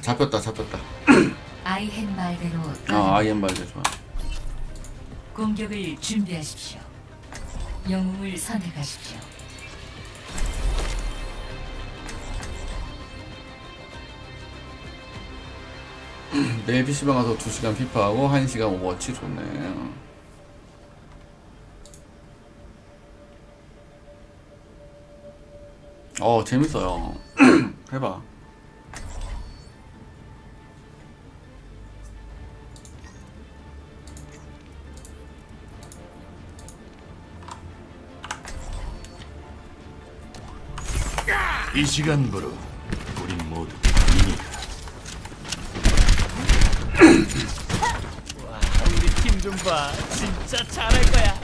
잡혔다 잡혔다. 아이헨 말대로 아 발대 좋아. 공격을 준비하십시오. 영웅을 선택하십시오. 내일 PC방 가서 2시간 피파하고 1시간 오버워치 좋네. 어 재밌어요. 해봐 이 시간부로 우린 모두 우리 팀 좀 봐. 진짜 잘할 거야.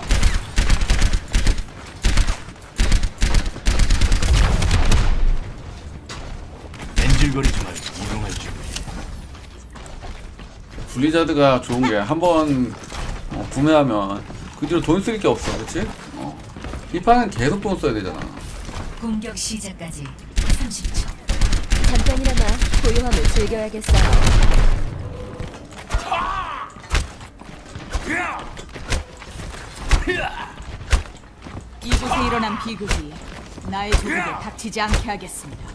엔질거리지 말고 이동할 준비. 블리자드가 좋은 게 한번 어, 구매하면 그 뒤로 돈 쓸 게 없어 그치? 어. 피파는 계속 돈 써야 되잖아 공격 시작까지 30초. 잠깐이나마 고요함을 즐겨야겠어요. 이곳에 일어난 비극이 나의 조국에 닥치지 않게 하겠습니다.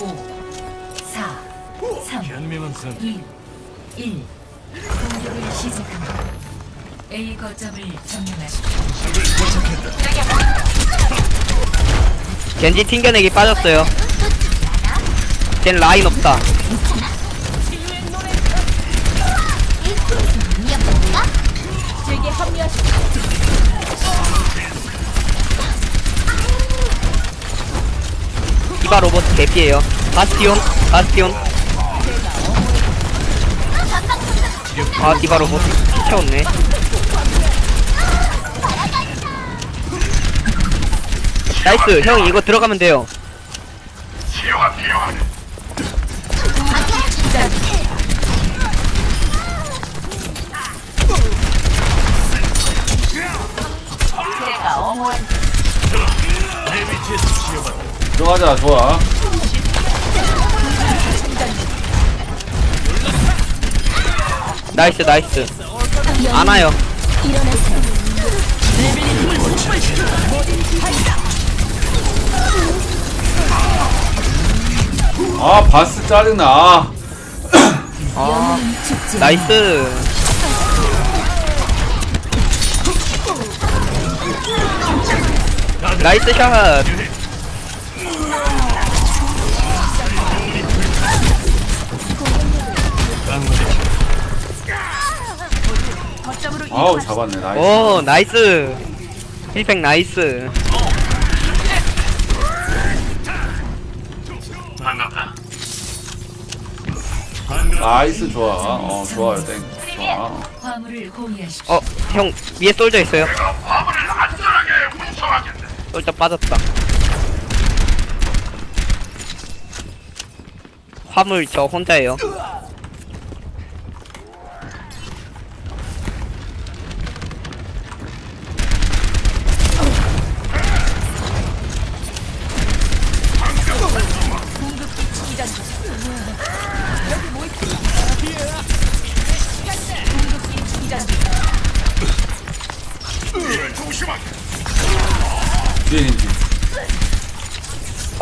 오, 사, 삼, 2, 1. 겐지 튕겨내기 빠졌어요. 쟨 라인 없다. 디바 로봇 개피에요. 바스티온, 바스티온. 아 디바 로봇 채웠네. 나이스 형 이거 들어가면 돼요. 들어가자 좋아 나이스 나이스. 안 와요. 아 바스 짜증나 아. 나이스. 나이스 샷. 아우 잡았네 나이스 오 나이스. 힐팩 나이스. 나이스 좋아 어 좋아요 땡 좋아 호위하십시오. 어형 위에 솔져 있어요. 솔져 빠졌다. 화물 저 혼자예요.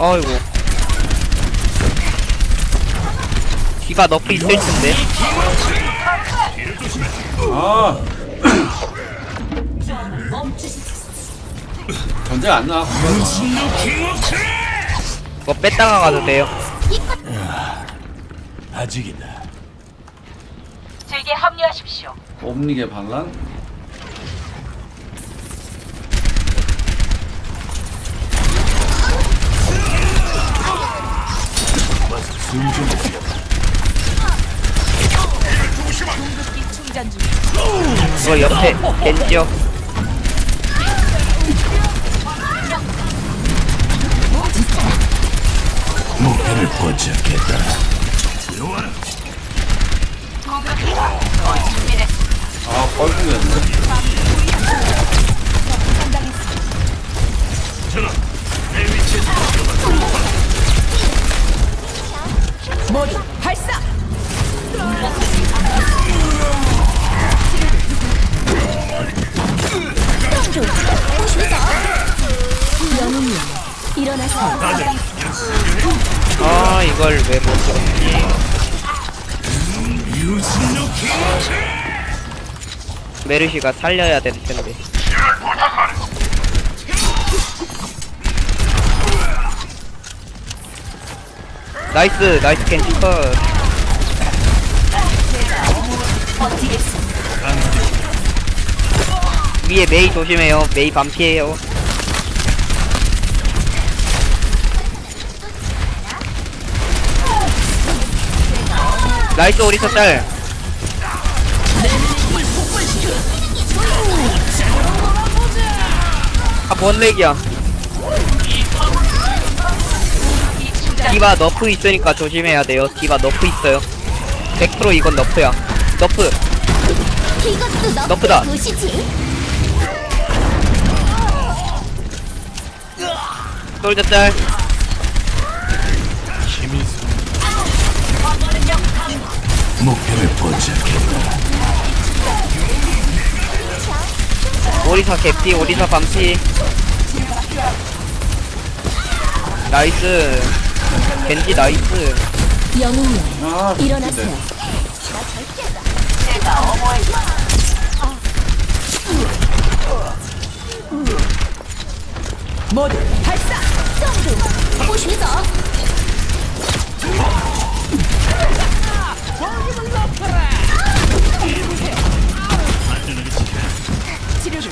아이고. 디바 너프 있을 텐데. 아 전쟁 안 나. 그거 뺐다가 가도 돼요. 아직이다. 제게 합류하십시오. 옴니게 반란? 숨좀 충전 중. 그거 옆에 겐지요. 목표를 포착했다. 아 뻘궁이었네. 메르시가 살려야 될 텐데. 나이스 나이스 캔디 컷 위에 메이 조심해요. 메이 반피해요. 나이스 오리사 짤 뭔 렉이야. 디바 너프 있으니까 조심해야 돼요. 디바 너프 있어요. 100% 이건 너프야. 너프. 이것도 너프다. 솔저 짤. 목표를 포착했다. 오리사 개피, 오리사 반피. 나이스. 겐지 나이스. 영웅이여 아 일어나세요 미친데. 모두 발사. 치료를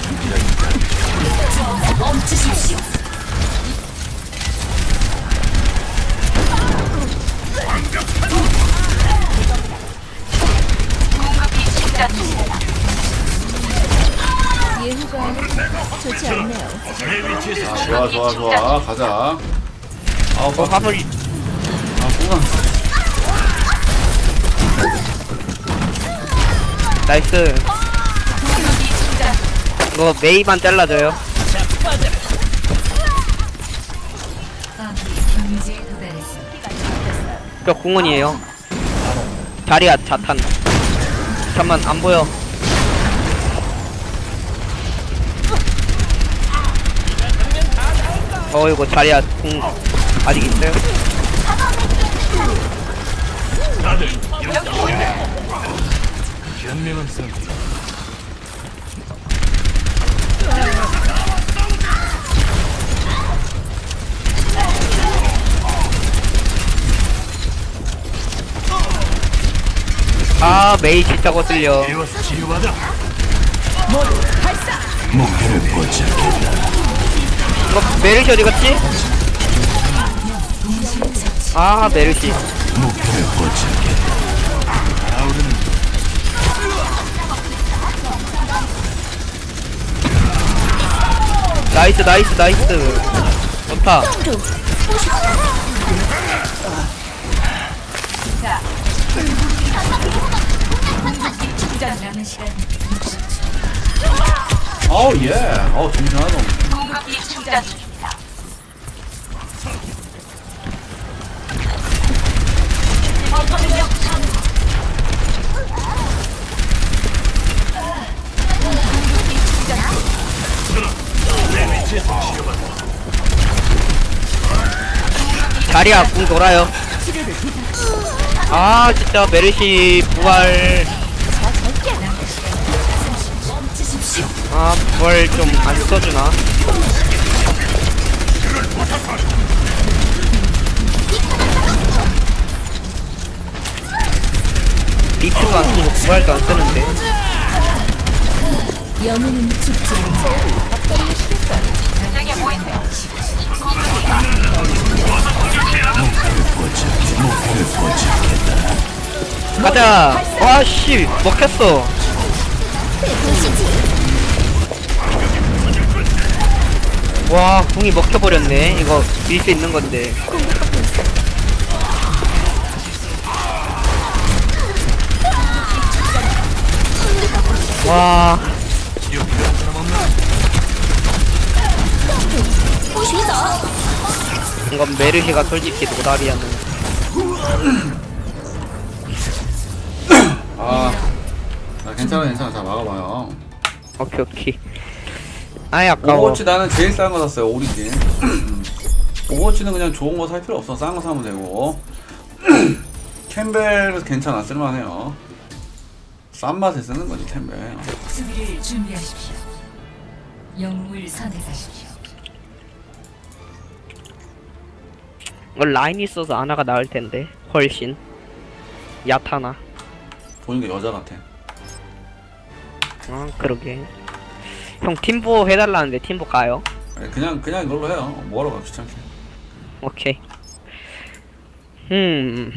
자, 좋아 좋아 좋아. 가자. 아 어, 화석이. 아 공간 나이스. 이거 메이만 잘라줘요. 저 공원이에요. 자리야 자탄. 잠만 안 보여. 어 이거 자리야 공 아직 있어요? 다들. 아 메이 진짜 거슬려. 치유받아. 모두 발사. 목표를 포착했다. 메르시 어디 갔지? 아 메르시. 목표를 포착했다. 나이스 나이스 나이스. 좋다. 아우 예. 아우 정신 하나도 없네. 자리야 궁 돌아요. 아 진짜 메르시 부활. 아 부활 좀안 써주나? 리트도 안 쓰고 부활도 안 쓰는데? 영웅은 죽지 목표를 포착했다. 가자! 와씨! 먹혔어 와 궁이 먹혀버렸네. 이거 밀 수 있는 건데. 와. 이건 메르시가 솔직히 노답이야는. 아, 아 괜찮아 괜찮아. 자 막아봐요. 오케이 오케이 아이 아까워. 오버워치 나는 제일 싼 거 샀어요 오리진. 오버워치는 그냥 좋은 거 살 필요 없어. 싼 거 사면 되고. 캠벨은 괜찮아 쓸만해요. 싼 맛에 쓰는 거지 캠벨. 수비를 준비하십시오. 영웅을 선택하십시오. 이거 라인 있어서 아나가 나을 텐데 훨씬. 야타나. 보니까 여자 같아. 아 그러게 형 팀보 해달라는데 팀보 가요? 아니, 그냥 그냥 이걸로 해요. 뭐하러 가 귀찮게. 오케이. 음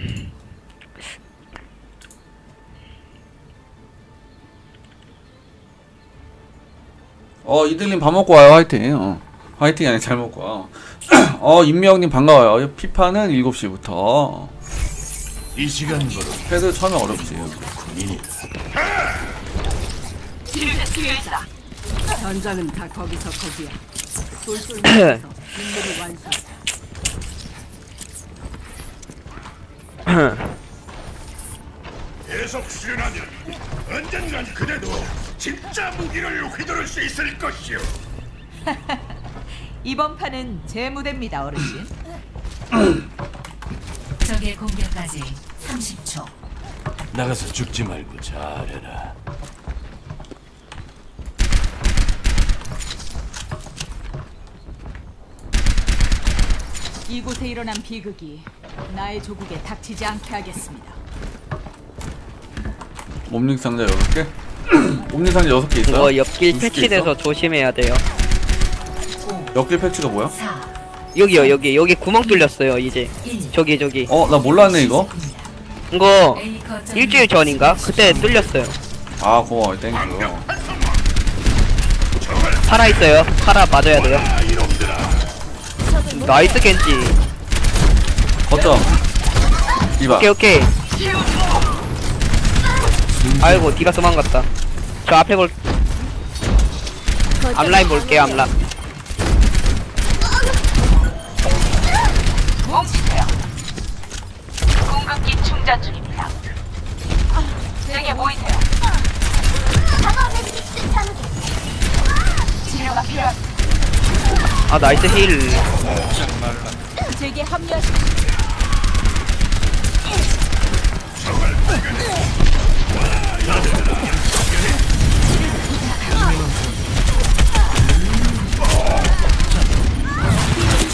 어 이들님 밥 먹고 와요. 화이팅. 어. 화이팅이 아니라 잘 먹고 와. 어 임미영님 반가워요. 피파는 7시부터. 이 시간으로 패드 처음에 어렵지 군인이 전장은 다 거기서 거기야. 똘똘 뭉쳐서 임무를 완수. 계속 수련하면 언젠간 그대도 진짜 무기를 휘두를 수 있을 것이오. 이번 판은 제 무대입니다, 어르신. 적의 공격까지 30초. 나가서 죽지 말고 잘해라. 이곳에 일어난 비극이 나의 조국에 닥치지 않게 하겠습니다. 옴닉 상자 6개? 옴닉 상자 6개 있어요? 이거 옆길 패치돼서 있어? 조심해야 돼요 옆길 패치가 뭐야? 4, 여기요 여기 여기 구멍 뚫렸어요 이제 1. 저기 저기 어 나 몰랐네 이거 이거 A 거점 일주일 전인가? 그때 뚫렸어요 아 고마워 땡큐 팔아 있어요 팔아 맞아야 돼요 나이스 겐지. 거점. 이봐. 오케이 오케이. 아이고 디가 도망갔다. 저 앞에 볼 앞라인 볼게요 앞라 아 나이스 힐 제게 합류하십시오.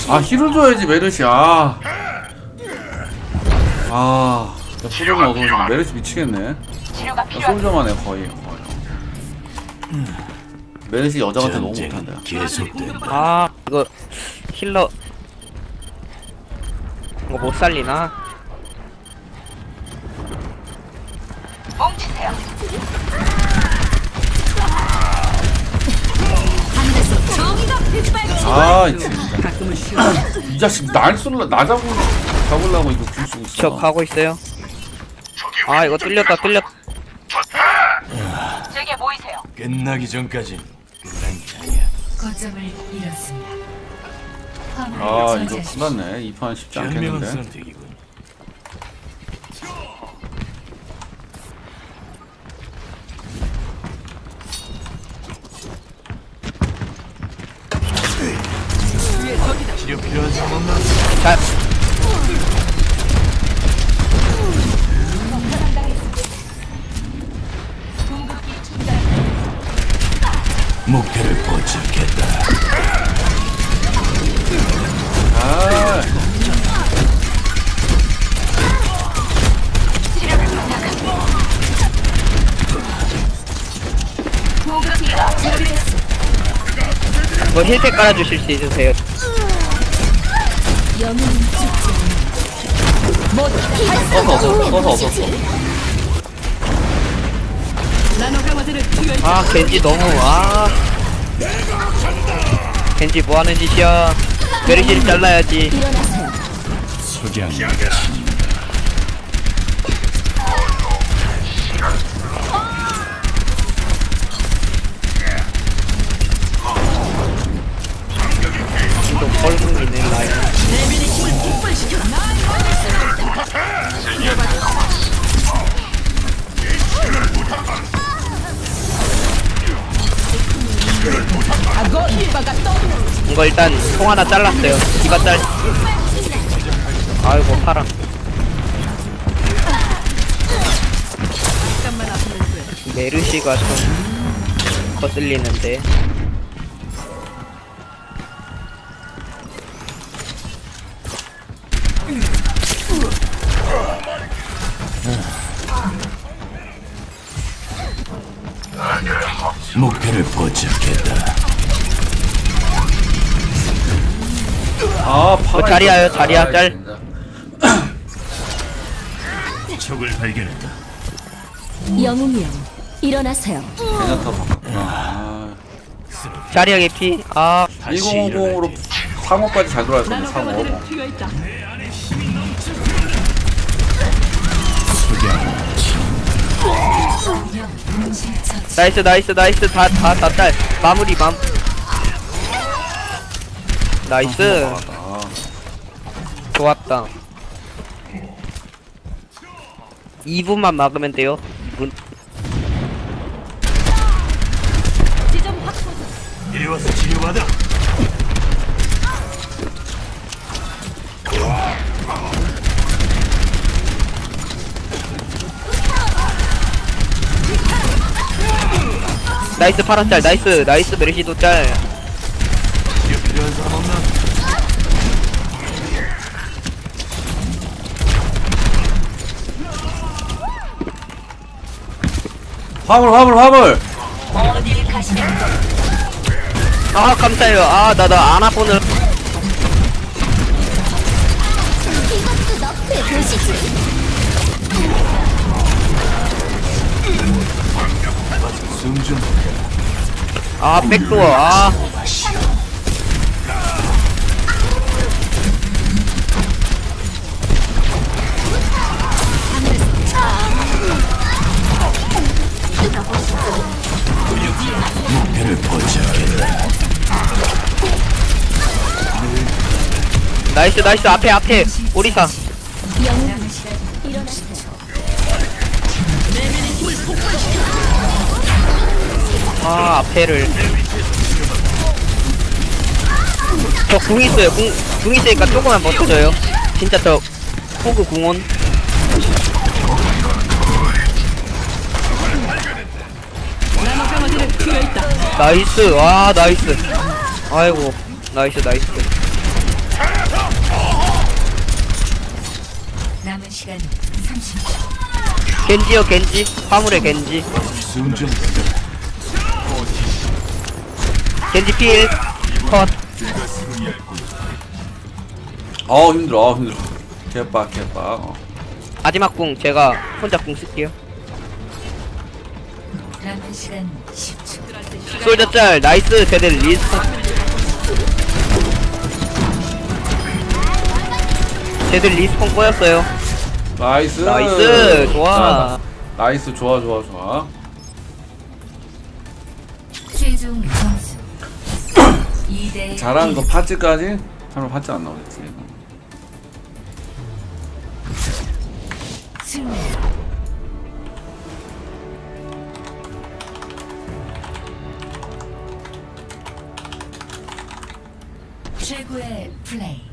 아 힐을 줘야지 메르시 아 아, 나 소정만 얻어오면 메르시 미치겠네. 솔저만 해, 거의. 거의. 메르시 여자 같아 너무 못한다. 계속된다. 아 이거 힐러 이거 못 살리나? 뭉치세요. 아, 이 진짜. 이 자식 날 쏠라, 나 잡으, 잡으려고 이거 줄 쓰고 있어. 저 가고 있어요 아 이거 뚫렸다 뚫렸. 끝나기 전까진 불안장이야. 거점을 잃었습니다. 아, 이거. 끝났네. 이 판 쉽지 현명한 않겠는데. 선택이군. 치료 필요한? 자 목표를 포착했다. 아, 뭐 힐팩 깔아주실 수 있으세요? 영웅은 죽지 써서 없었어, 써서 없었어. 아 겐지 너무 아. 겐지 뭐하는 짓이야? 메르시를 잘라야지. 석양 좀 뻘궁이네 라인 이거 일단 통 하나 잘랐어요. 디바 짤. 아이고 파라. 메르시가 좀 거슬리는데. 포착했다. 아 파라 자리야요, 있었네. 자리야, 아, 짤. 진짜. 적을 발견했다. 영웅이여 일어나세요. 바꿨구나 아, 자리야 개피. 아 1050으로 상호까지 잘 들어갈 건데 상호. 나이스 나이스 나이스 다 다다 짤. 마무리 맘. 나이스. 아, 좋았다. 2분만 막으면 돼요. 2분. 이리 와서 치료받아. 나이스 파란 짤. 나이스 나이스 메르시도 짤. 치료 필요한 사람 없나? 화물 화물 화물 어딜 아 감사해요. 아 나나 아나폰을 이것도 너프의 도시지. 아 백도어 아 목표를 포착했다. 나이스 나이스 앞에 앞에 오리사. 아 앞에를. 저 궁 있어요. 궁, 궁 있으니까 조금만 버텨줘요. 진짜 저 호그 궁원. 나이스. 와 나이스. 아이고. 나이스 나이스. 남은 시간 30초. 겐지요 겐지. 화물의 겐지. 겐지 필컷. 아 힘들어. 아 힘들어. 개빡 개빡. 어. 마지막 궁 제가 혼자 궁 쓸게요. 남은 시간 10초. 솔저 짤 나이스 제대 리스폰 제대 리스폰 꼬였어요. 나이스. 나이스 좋아. 나- 나이스. 좋아 좋아 좋아. 최종 점수. 2대 잘하는 거 파츠까지 하면 파츠 안 나오겠지. 최고의 플레이.